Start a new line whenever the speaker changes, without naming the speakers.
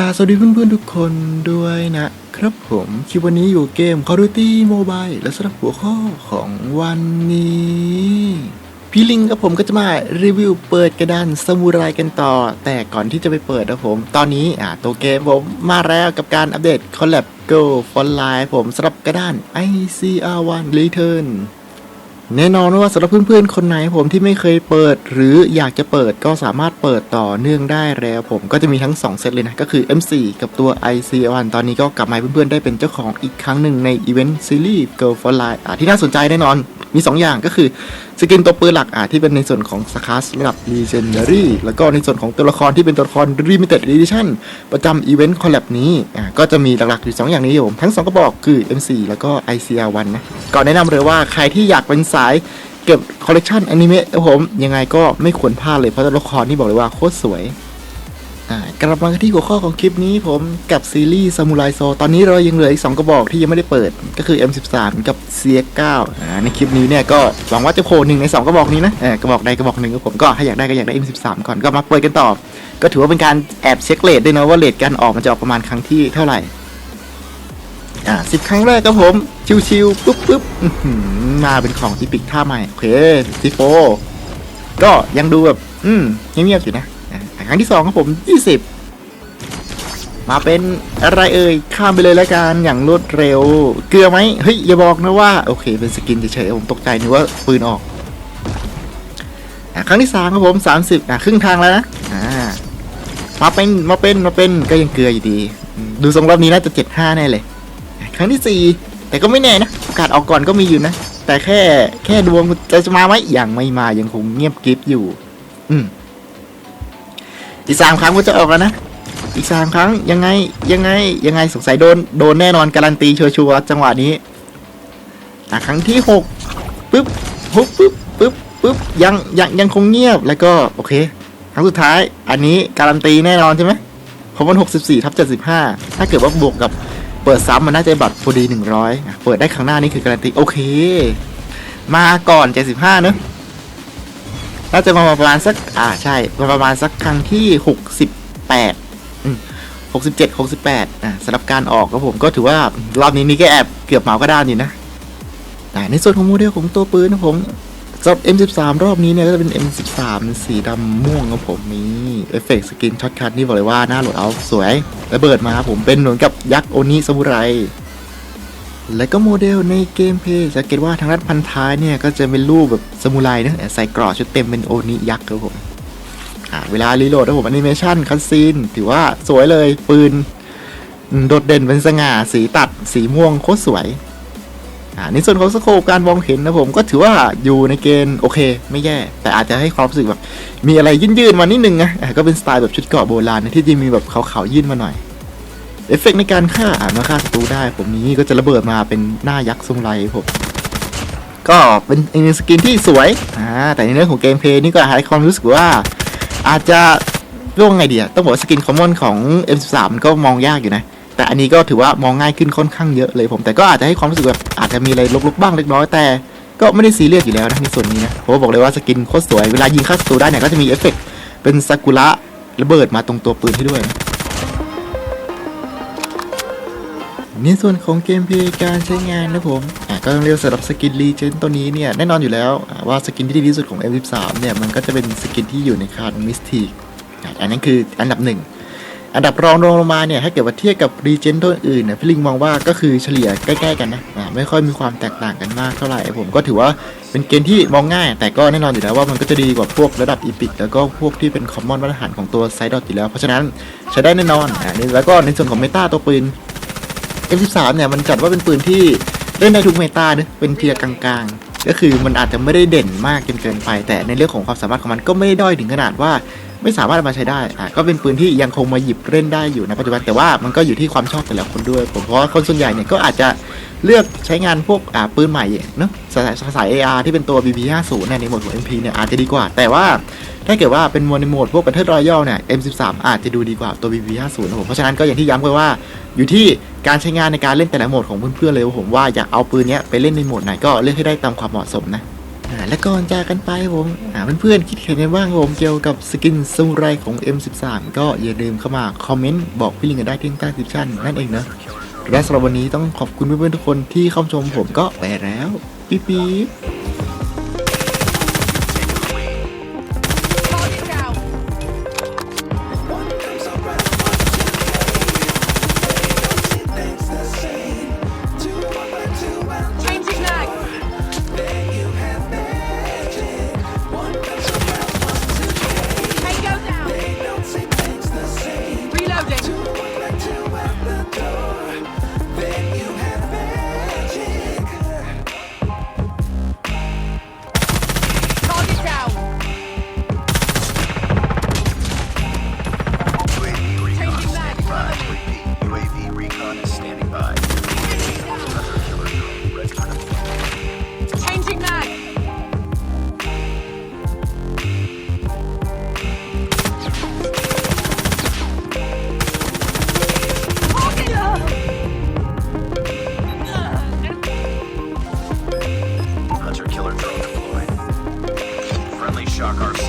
ลาสวัสดีเพื่อนๆทุกคนด้วยนะครับผมคลิปวันนี้อยู่เกม Call of Duty Mobile และสำหรับหัวข้อของวันนี้ พี่ลิงกับผมก็จะมารีวิวเปิดกระดานสมุไรกันต่อ แต่ก่อนที่จะไปเปิดนะผม ตอนนี้อ่าตัวเกมผมมาแล้วกับการอัปเดต Collab Go for Life ผมสำหรับกระดาน ICR1 Return แน่นอนว่าสำหรับเพื่อนๆ คนไหนผมที่ไม่เคยเปิด หรืออยากจะเปิดก็สามารถเปิดต่อเนื่องได้แล้วผมก็จะมีทั้ง 2 เซตเลยนะ ก็คือ M4 กับตัว IC1 ตอนนี้ก็กลับมาให้เพื่อนๆ ได้เป็นเจ้าของอีกครั้งหนึ่งในอีเวนต์ซีรีส์ Girl for Life ที่น่าสนใจแน่นอน มี 2 อย่างก็คือสกินตัวปืนหลักอะที่เป็นในส่วนของสคาสระดับ Legendary แล้วก็ในส่วนของตัวละครที่เป็นตัวละคร Limited Edition ประจำอีเวนต์คอลแลบนี้อะก็จะมีหลักๆอยู่ 2 อย่างนี้อยู่ทั้ง 2 กระบอกคือ M4 แล้วก็ ICR1 นะก่อนแนะนำเลยว่าใครที่อยากเป็นสายเก็บคอลเลกชันอนิเมะครับผมยังไงก็ไม่ควรพลาดเลยเพราะตัวละครนี่บอกเลยว่าโคตรสวย กลับมาที่หัวข้อของคลิปนี้ผมกับซีรีส์ซามูไรโซ ตอนนี้เรายังเหลืออีก 2 กระบอกที่ยังไม่ได้เปิดก็คือ M13 กับ C9 ในคลิปนี้เนี่ยก็หวังว่าจะโผล่หนึ่งใน 2 กระบอกนี้นะกระบอกใดกระบอกหนึ่งผมก็ถ้าอยากได้ก็อยากได้ M13 ก่อนก็มาเปิดกันต่อ ก็ถือว่าเป็นการแอบเช็คเลทด้วยนะว่าเลทการออกมันจะออกประมาณครั้งที่เท่าไหร่อ่าสิบครั้งแรกครับผมชิวๆปุ๊บปุ๊บมาเป็นของที่ปิกท่าใหม่โอเคซีโฟก็ยังดูแบบ อืมเงียบๆอยู่นะ ครั้งที่สองครับผมยี่สิบมาเป็นอะไรเอ่ย ข้ามไปเลยแล้วกันอย่างรวดเร็ว เกลือไหมเฮ้ย อย่าบอกนะว่า โอเค เป็นสกินเฉยๆผมตกใจนึกว่าปืนออกอครั้งที่สามครับผมสามสิบอ่าครึ่งทางแล้วนะอ่ามาเป็นมาเป็นมาเป็นก็ยังเกลืออยู่ดี ดูทรงรอบนี้น่าจะเจ็ดห้าแน่เลย ครั้งที่สี่แต่ก็ไม่แน่นะโอกาสออกก่อนก็มีอยู่นะ แต่แค่แค่ดวงจะจะมาไหมยังไม่มายังคงเงียบกริบอยู่ อืม อีกสามครั้งก็จะออกแล้วนะ อีกสามครั้งยังไงยังไงยังไงสงสัยโดนโดนแน่นอนการันตีชัวร์ๆจังหวะนี้อะครั้งที่หกปึ๊บปุ๊บปึ๊บปึ๊บปึ๊บยังยังยังคงเงียบแล้วก็โอเค ครั้งสุดท้ายอันนี้การันตีแน่นอนใช่ไหมเพราะมันหกสิบสี่ทับเจ็ดสิบห้าถ้าเกิดว่าบวกกับเปิดซ้ำมันน่าจะบัตรพอดี100อะเปิดได้ครั้งหน้านี่คือการันตีโอเค มาก่อน75เนอะ น่าจะมาประมาณสัก อ่าใช่ ประมาณสักครั้งที่68อืม67 68อะสำหรับการออกครับผมก็ถือว่ารอบนี้นี่ก็แอบเกือบเหมากระดานอยู่นะแต่ในส่วนของโมเดลของตัวปืนนะผมสำหรับ M13 รอบนี้เนี่ยก็จะเป็น M13 สีดำม่วงครับผมนี่เอฟเฟกต์สกินช็อตคัทนี่บอกเลยว่าหน้าโหลดเอาสวยระเบิดมาครับผมเป็นเหมือนกับยักษ์โอนิซามูไร และก็โมเดลในเกมเพย์สังเกตว่าทางด้านพันท้ายเนี่ย ก็จะเป็นรูปแบบซามูไรนะใส่กรอบชุดเต็มเป็นโอนิยักษ์ครับผมเวลารีโหลดนะผมแอนิเมชันคัสซีนถือว่าสวยเลยปืน โดดเด่นเป็นสง่าสีตัดสีม่วงโคตรสวยอ่าในส่วนของสโคปการมองเห็นนะผมก็ถือว่าอยู่ในเกณฑ์โอเค ไม่แย่ แต่อาจจะให้ความรู้สึกแบบ มีอะไรยื่นๆมานิดนึงนะก็เป็นสไตล์แบบชุดเกราะโบราณนะที่จะมีแบบขาวๆยื่นมาหน่อย เอฟเฟกต์ในการฆ่าอาเมื่อฆ่าศัตรูได้ ผมนี้ก็จะระเบิดมาเป็นหน้ายักษ์ทรงไรผมก็เป็นอีกหนึ่งสกินที่สวยอ่าแต่ในเรื่องของเกมเพลย์นี่ก็ให้ความรู้สึกว่าอาจจะรียกว่าไงดีอะต้องบอกว่าสกินคอมมอนของ M13 มันก็มองยากอยู่นะ แต่อันนี้ก็ถือว่ามองง่ายขึ้นค่อนข้างเยอะเลยผม แต่ก็อาจจะให้ความรู้สึกแบบอาจจะมีอะไรลกๆบ้างเล็กน้อยแต่ก็ไม่ได้ซีเรียสอยู่แล้วนะในส่วนนี้นะผมบอกเลยว่าสกินโคตรสวย เวลายิงฆ่าศัตรูได้เนี่ยก็จะมีเอฟเฟกต์เป็นซากุระระเบิดมาตรงตัวปืนให้ด้วยนะ ในส่วนของเกมเพลย์การใช้งานนะผมอะก็ต้องเรียกสำหรับสกินรีเจนตัวนี้เนี่ยแน่นอนอยู่แล้วว่าสกินที่ดีที่สุดของ M13 เนี่ยมันก็จะเป็นสกินที่อยู่ในคาร์ดมิสทีกอันนั้นคืออันดับหนึ่งอันดับรองลงมาเนี่ยถ้าเกิดว่าเทียบกับรีเจนตัวอื่นเนี่ยพี่ลิงมองว่าก็คือเฉลี่ยใกล้ๆกันนะไม่ค่อยมีความแตกต่างกันมากเท่าไหร่ผมก็ถือว่าเป็นเกมที่มองง่าย แต่ก็แน่นอนอยู่แล้วว่ามันก็จะดีกว่าพวกระดับอีพิกแล้วก็พวกที่เป็นคอมมอนมาตรฐานของตัวไซดอทอยู่แล้ว เพราะฉะนั้นใช้ได้แน่นอนอ่านี่แล้วก็ในส่วนของเมตาตัวปืน M13 เนี่ยมันจัดว่าเป็นปืนที่เล่นได้ทุกเมตาเนะเป็นเทียกลางๆ ก็คือมันอาจจะไม่ได้เด่นมากจนเกินไป แต่ในเรื่องของความสามารถของมันก็ไม่ได้ด้อยถึงขนาดว่าไม่สามารถมาใช้ได้อะก็เป็นปืนที่ยังคงมาหยิบเล่นได้อยู่ในปัจจุบันแต่ว่ามันก็อยู่ที่ความชอบแต่ละคนด้วย ผมเพราะว่าคนส่วนใหญ่เนี่ยก็อาจจะเลือกใช้งานพวกอ่าปืนใหม่เนอะสายสาย AR ที่เป็นตัว BB50 เนี่ยในหมวดของ MP เนี่ยอาจจะดีกว่า แต่ว่า ถ้าเกิดว่าเป็นในโหมดพวก Battle Royale เนี่ย M13 อาจจะดูดีกว่าตัว BB50 นะผมเพราะฉะนั้นก็อย่างที่ย้ำไปว่าอยู่ที่การใช้งานในการเล่นแต่ละโหมดของเพื่อนๆเลยว่าผมว่าอยากเอาปืนเนี้ยไปเล่นในโหมดไหนก็เลือกให้ได้ตามความเหมาะสมนะและก่อนจากกันไปผมเพื่อนๆคิดเห็นยังไงบ้างผมเกี่ยวกับสกินซามูไรของ M13 ก็อย่าลืมเข้ามาคอมเมนต์บอกพี่ลิงกันได้ที่ใต้ดิสคริปชั่นนั่นเองเนะและสำหรับวันนี้ต้องขอบคุณเพื่อนๆทุกคนที่เข้าชมผมก็ไปแล้ว ปิ๊ปิ๊บ Rock